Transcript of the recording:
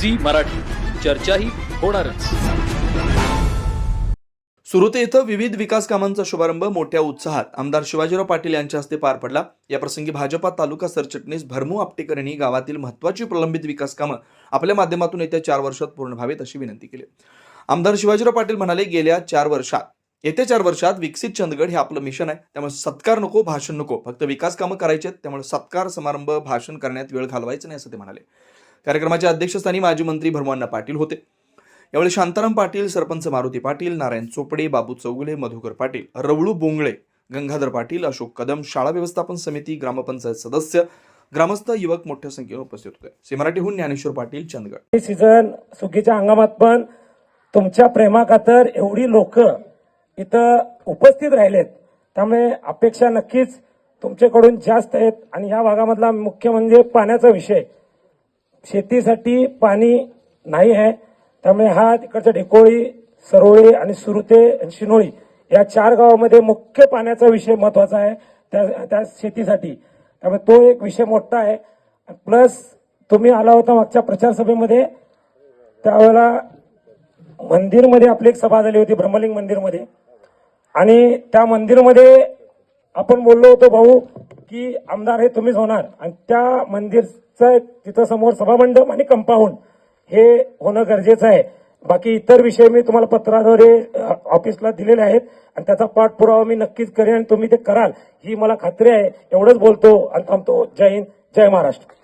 Zee Marathi. चर्चाही होणारच. सुरुते इथं विविध विकास कामांचा शुभारंभ मोठ्या उत्साहात. आमदार शिवाजीराव पाटील यांच्या हस्ते पार पडला. या प्रसंगी भाजपा तालुका सरचिटणीस भरमू आपटेकर यांनी गावातील महत्वाची प्रलंबित विकास कामं आपल्या माध्यमातून येत्या चार वर्षात पूर्ण व्हावेत अशी विनंती केली. आमदार शिवाजीराव पाटील म्हणाले गेल्या चार वर्षात येत्या चार वर्षात विकसित चंदगड हे आपलं मिशन आहे. त्यामुळे सत्कार नको भाषण नको. फक्त विकास कामं करायचे आहेत त्यामुळे सत्कार समारंभ भाषण करण्यात वेळ घालवायचा नाही असं ते म्हणाले. कार्यक्रमाच्या अध्यक्षस्थानी माजी मंत्री भरमण्णा पाटील होते. यावेळी शांताराम पाटील सरपंच मारुती पाटील नारायण चोपडे बाबू चौगुले मधुकर पाटील रवळू बोंगळे गंगाधर पाटील अशोक कदम शाळा व्यवस्थापन समिती ग्रामपंचायत सदस्य ग्रामस्थ युवक मोठ्या संख्येने उपस्थित होते. सी मराठीहून ज्ञानेश्वर पाटील चंदगड. हे सीझन सुगीच्या हंगामात पण तुमच्या प्रेमाखातर एवढी लोक इथं उपस्थित राहिलेत. त्यामुळे अपेक्षा नक्कीच तुमच्याकडून जास्त आहेत. आणि या भागामधला मुख्य म्हणजे पाण्याचा विषय. शेतीसाठी पाणी नाही आहे. त्यामुळे हा तिकडच्या ढिकोळी सरोळी आणि सुरुते आणि शिनोळी या चार गावामध्ये मुख्य पाण्याचा विषय महत्त्वाचा आहे त्या त्या शेतीसाठी. त्यामुळे तो एक विषय मोठा आहे. प्लस तुम्ही आला होता मागच्या प्रचारसभेमध्ये त्यावेळेला मंदिरमध्ये आपली एक सभा झाली होती ब्रह्मलिंग मंदिरमध्ये. आणि त्या मंदिरमध्ये आपण बोललो होतो भाऊ की आमदार हे तुम्हीच होणार. आणि त्या मंदिरचं तिथं समोर सभामंडप आणि कंपाऊंड हे होणं गरजेचं आहे. बाकी इतर विषय मी तुम्हाला पत्राद्वारे ऑफिसला दिलेले आहेत. आणि त्याचा पाठपुरावा मी नक्कीच करेन आणि तुम्ही ते कराल. ही मला खात्री आहे. एवढंच बोलतो आणि थांबतो. जय हिंद जय महाराष्ट्र.